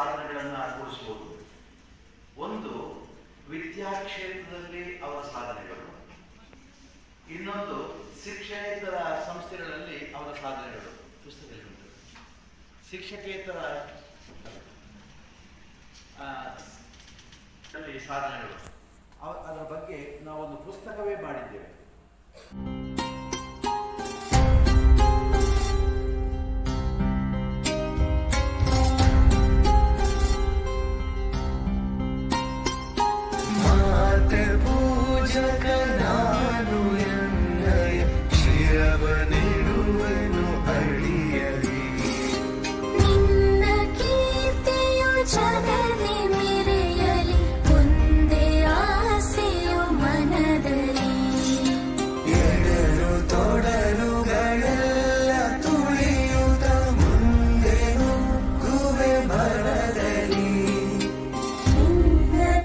ಸಾಧನೆಗಳನ್ನು ಅನುಭವಿಸಬಹುದು ಒಂದು ವಿದ್ಯಾ ಕ್ಷೇತ್ರದಲ್ಲಿ ಅವರ ಸಾಧನೆಗಳು. ಇನ್ನೊಂದು ಶಿಕ್ಷಕೇತರ ಸಂಸ್ಥೆಗಳಲ್ಲಿ ಅವರ ಸಾಧನೆಗಳು. ಪುಸ್ತಕಗಳು ಶಿಕ್ಷಕೇತರ ಸಾಧನೆಗಳು. ಅದರ ಬಗ್ಗೆ ನಾವೊಂದು ಪುಸ್ತಕವೇ ಮಾಡಿದ್ದೇವೆ. te voy.